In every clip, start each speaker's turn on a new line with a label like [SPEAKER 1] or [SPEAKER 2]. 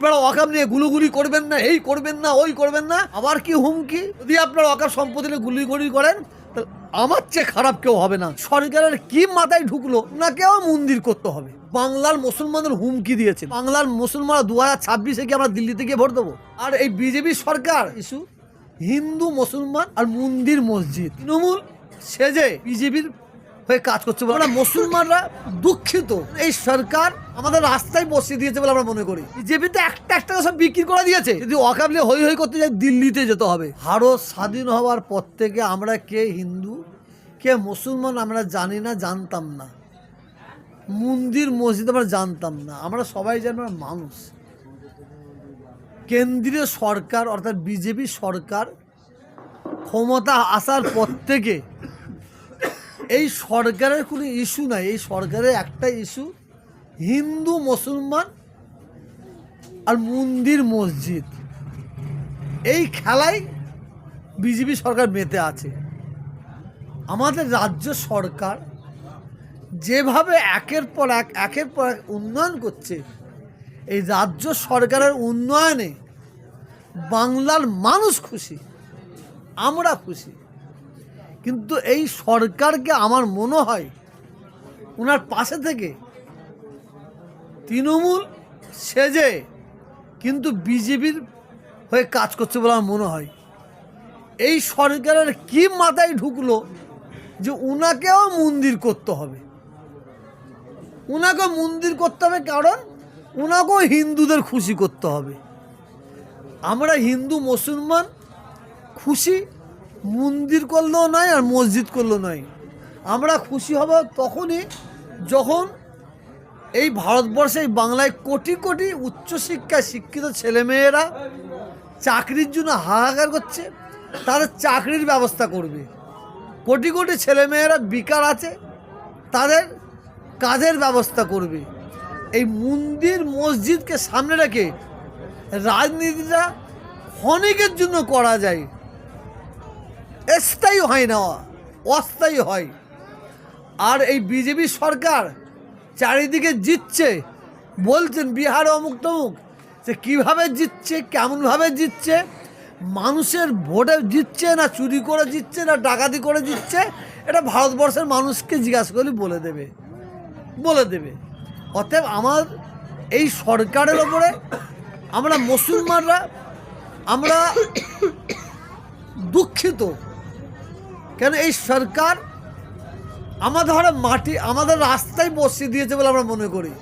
[SPEAKER 1] আপনারা অকাম নিয়ে গুলুগুলি করবেন না এই করবেন না ওই করবেন না আবার কি হুমকি? যদি আপনারা অকাম সম্পত্তি নিয়ে গুলিগুলি করেন আমার চেয়ে খারাপ কেউ হবে না। সরকারের কি মাথায় ঢুকলো না কেউ মন্দির করতে হবে। বাংলার মুসলমানদের হুমকি দিয়েছে। বাংলার মুসলমানরা দু হাজার ছাব্বিশে কি আমরা দিল্লিতে গিয়ে ভোট দেবো? আর এই বিজেপি সরকার ইস্যু হিন্দু মুসলমান আর মন্দির মসজিদ। তৃণমূল সেজে বিজেপির হয়ে কাজ করছে আমরা মুসলমানরা দুঃখিত। এই সরকার আমাদের রাস্তায় বসিয়ে দিয়েছে বলে আমরা মনে করি। বিজেপিতে একটা একটা সব বিক্রি করে দিয়েছে। যদি অকাবলে হই হই করতে যাই, দিল্লিতে যেতে হবে। ভারত স্বাধীন হওয়ার পর থেকে আমরা কে হিন্দু, কে মুসলমান, আমরা জানি না, জানতাম না। মন্দির, মসজিদ আমরা জানতাম না। আমরা সবাই জানি আমরা মানুষ। কেন্দ্রীয় সরকার, অর্থাৎ বিজেপি সরকার ক্ষমতা আসার পর থেকে এই সরকারের কোনো ইস্যু নাই। এই সরকারের একটা ইস্যু হিন্দু, মুসলমান আর মন্দির, মসজিদ। এই খেলায় বিজেপি সরকার মেতে আছে। আমাদের রাজ্য সরকার যেভাবে একের পর এক, একের পর এক উন্নয়ন করছে, এই রাজ্য সরকারের উন্নয়নে বাংলার মানুষ খুশি, আমরা খুশি। কিন্তু এই সরকারকে আমার মনে হয় ওনার পাশে থেকে তৃণমূল সেজে কিন্তু বিজেপির হয়ে কাজ করছে বলে আমার মনে হয়। এই সরকারের কি মাথায় ঢুকলো যে উনাকেও মন্দির করতে হবে। উনাকে মন্দির করতে হবে কারণ উনাকেও হিন্দুদের খুশি করতে হবে। আমরা হিন্দু, মুসলমান খুশি, মন্দির করলেও নয় আর মসজিদ করলেও নয়। আমরা খুশি হব তখনই যখন এই ভারতবর্ষে এই বাংলায় কোটি কোটি উচ্চশিক্ষায় শিক্ষিত ছেলেমেয়েরা চাকরির জন্য হাহাকার করছে তাদের চাকরির ব্যবস্থা করবে। কোটি কোটি ছেলেমেয়েরা বেকার আছে, তাদের কাজের ব্যবস্থা করবে। এই মন্দির মসজিদকে সামনে রেখে রাজনীতিটা ক্ষণিকের জন্য করা যায়। স্থায়ী হয় না, অস্থায়ী হয়। আর এই বিজেপি সরকার চারিদিকে জিতছে। বলছেন বিহারে অমুক তমুক। যে কীভাবে জিতছে, কেমনভাবে জিতছে? মানুষের ভোটে জিতছে না, চুরি করে জিতছে না, ডাকাতি করে জিতছে? এটা ভারতবর্ষের মানুষকে জিজ্ঞাসা করলে বলে দেবে। বলে দেবে। অতএব আমার এই সরকারের ওপরে আমরা মুসলমানরা, আমরা দুঃখিত। কেন এই সরকার আমাদের ঘরে মাটি, আমাদের রাস্তায় বসিয়ে দিয়েছে বলে আমরা মনে করি।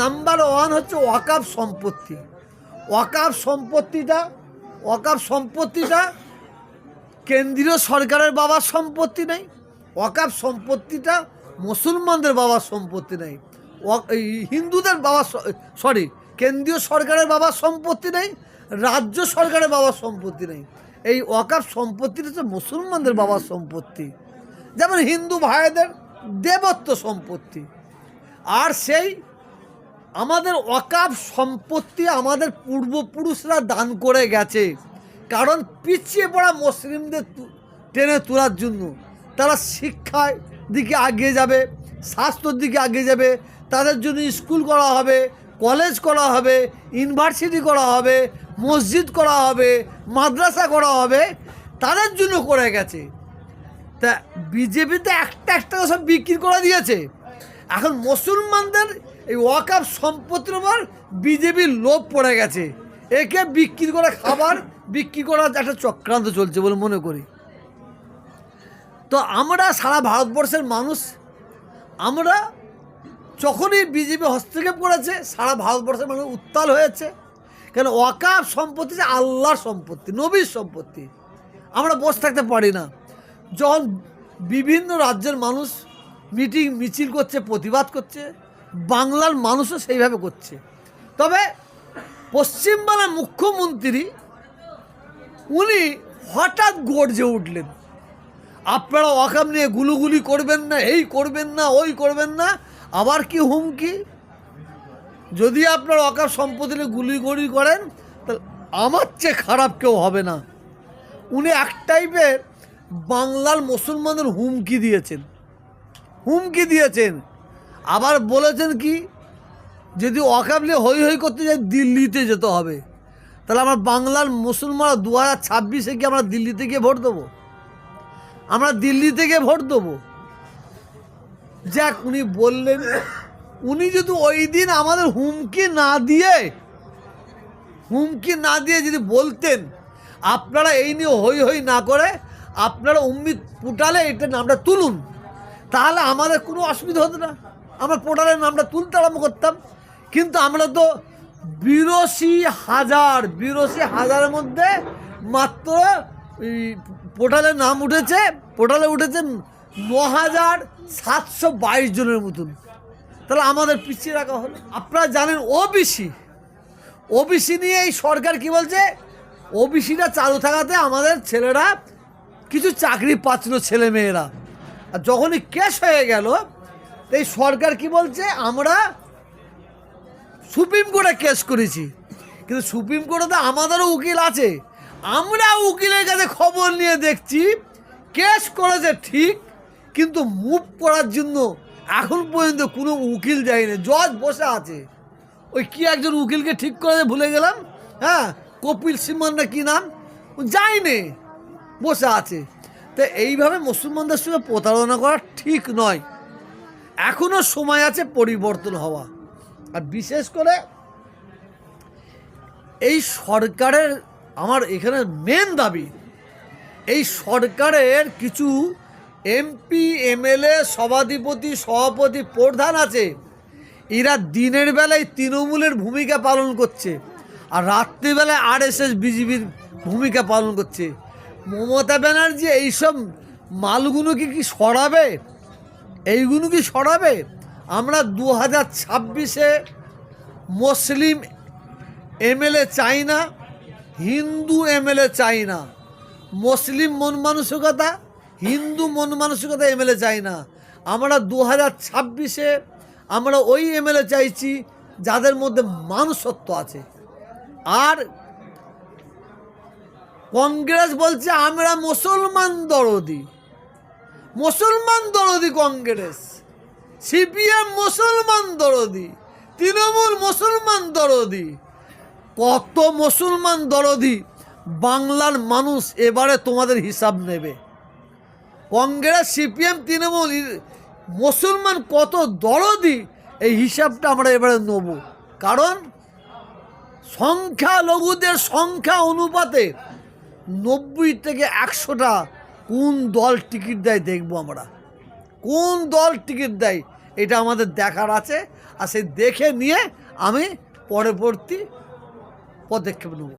[SPEAKER 1] নাম্বার ওয়ান হচ্ছে ওয়াকাফ সম্পত্তি। ওয়াকাফ সম্পত্তিটা ওয়াকাফ সম্পত্তিটা কেন্দ্রীয় সরকারের বাবার সম্পত্তি নেই ওয়াকাফ সম্পত্তিটা মুসলমানদের বাবার সম্পত্তি নেই হিন্দুদের বাবার সরি কেন্দ্রীয় সরকারের বাবার সম্পত্তি নেই, রাজ্য সরকারের বাবার সম্পত্তি নেই। এই ওয়াকাফ সম্পত্তিটা হচ্ছে মুসলমানদের বাবার সম্পত্তি। যেমন হিন্দু ভাইদের দেবত্ব সম্পত্তি। আর সেই আমাদের অকাপ সম্পত্তি আমাদের পূর্বপুরুষরা দান করে গেছে। কারণ পিছিয়ে পড়া মুসলিমদের টেনে তোলার জন্য। তারা শিক্ষায় দিকে আগিয়ে যাবে, স্বাস্থ্যর দিকে এগিয়ে যাবে, তাদের জন্য স্কুল করা হবে, কলেজ করা হবে, ইউনিভার্সিটি করা হবে, মসজিদ করা হবে, মাদ্রাসা করা হবে, তাদের জন্য করে গেছে। তা বিজেপিতে একটা একটা সব বিক্রি করে দিয়েছে। এখন মুসলমানদের এই ওয়াকাপ সম্পত্তির উপর বিজেপির লোভ পড়ে গেছে। একে বিক্রি করে খাবার, বিক্রি করার একটা চক্রান্ত চলছে বলে মনে করি। তো আমরা সারা ভারতবর্ষের মানুষ, আমরা যখনই বিজেপি হস্তক্ষেপ করেছে, সারা ভারতবর্ষের মানুষ উত্তাল হয়েছে। কেন ওয়াকাপ সম্পত্তি যে আল্লাহর সম্পত্তি, নবীর সম্পত্তি, আমরা বসে থাকতে পারি না। যখন বিভিন্ন রাজ্যের মানুষ মিটিং, মিছিল করছে, প্রতিবাদ করছে, বাংলার মানুষও সেইভাবে করছে। তবে পশ্চিমবাংলার মুখ্যমন্ত্রী, উনি হঠাৎ গর্জে উঠলেন। আপনারা ওয়াকাম নিয়ে গুলুগুলি করবেন না, এই করবেন না, ওই করবেন না, আবার কি হুমকি? যদি আপনার অকাপ সম্পত্তি নিয়ে গুলিগুলি করেন, তাহলে আমার চেয়ে খারাপ কেউ হবে না। উনি এক টাইপের বাংলার মুসলমানদের হুমকি দিয়েছেন। হুমকি দিয়েছেন। আবার বলেছেন কি, যদি নিয়ে হই হই করতে যাই, দিল্লিতে যেতে হবে। তাহলে আমার বাংলার মুসলমানরা দু হাজার ছাব্বিশে কি আমরা দিল্লিতে গিয়ে ভোট দেবো? আমরা দিল্লিতে গিয়ে ভোট দেবো। যাক, উনি বললেন, উনি যদি ওই দিন আমাদের হুমকি না দিয়ে, হুমকি না দিয়ে যদি বলতেন, আপনারা এই নিয়ে হই হই না করে আপনারা উম্মিদ পোর্টালে এটা নামটা তুলুন। তাহলে আমাদের কোনো অসুবিধা হতো না। আমরা পোর্টালের নামটা তুলতে আরম্ভ করতাম। কিন্তু আমরা তো বিরাশি হাজার, বিরাশি হাজারের মধ্যে মাত্র পোর্টালের নাম উঠেছে, পোর্টালে উঠেছে ন হাজার সাতশো বাইশ জনের মতন। তাহলে আমাদের পিছিয়ে রাখা হলো। আপনারা জানেন ওবিসি। ওবিসি নিয়ে এই সরকার কি বলছে? ওবিসিটা চালু থাকাতে আমাদের ছেলেরা কিছু চাকরি পাচ্ছিল ছেলে মেয়েরা আর যখনই কেস হয়ে গেল, এই সরকার কি বলছে, আমরা সুপ্রিম কোর্টে কেস করেছি। কিন্তু সুপ্রিম কোর্টে তো আমাদেরও উকিল আছে। আমরা উকিলের কাছে খবর নিয়ে দেখছি কেস করেছে ঠিক, কিন্তু মুভ করার জন্য এখন পর্যন্ত কোনো উকিল যায়নি। জজ বসে আছে। ওই কি একজন উকিলকে ঠিক করে ভুলে গেলাম? হ্যাঁ কপিল সিমান না কি নাম? যায়নি বসে আছে। তো এইভাবে মুসলমানদের সঙ্গে প্রতারণা করা ঠিক নয়। এখনও সময় আছে পরিবর্তন হওয়া। আর বিশেষ করে এই সরকারের আমার এখানে মেন দাবি, এই সরকারের কিছু এমপি এমএলএ সভাধিপতি, সভাপতি, প্রধান আছে। এরা দিনের বেলায় তৃণমূলের ভূমিকা পালন করছে। আর রাত্রিবেলায় আর এস এস বিজিবির ভূমিকা পালন করছে। মমতা ব্যানার্জি এইসব মালগুলোকে কি সরাবে? এইগুলো কি সরাবে? আমরা দু হাজার ছাব্বিশে মুসলিম এমএলএ চাই না, হিন্দু এমএলএ চাই না। মুসলিম মন মানসিকতা, হিন্দু মন মানসিকতা এমএলএ চাই না। আমরা দু হাজার ছাব্বিশে আমরা ওই এমএলএ চাইছি যাদের মধ্যে মানুষত্ব আছে। আর কংগ্রেস বলছে, আমরা মুসলমান দরদি। মুসলমান দরদি কংগ্রেস। সিপিএম মুসলমান দরদি। তৃণমূল মুসলমান দরদি। কত মুসলমান দরদি? বাংলার মানুষ এবারে তোমাদের হিসাব নেবে। কংগ্রেস, সিপিএম, তৃণমূল মুসলমান কত দরদি? এই হিসাবটা আমরা এবারে নেব। কারণ সংখ্যালঘুদের সংখ্যা অনুপাতে নব্বই থেকে একশোটা কোন দল টিকিট দেয় দেখব আমরা। কোন দল টিকিট দেয় এটা আমাদের দেখার আছে, আর সেই দেখে নিয়ে আমি পরবর্তী পদক্ষেপ নেব।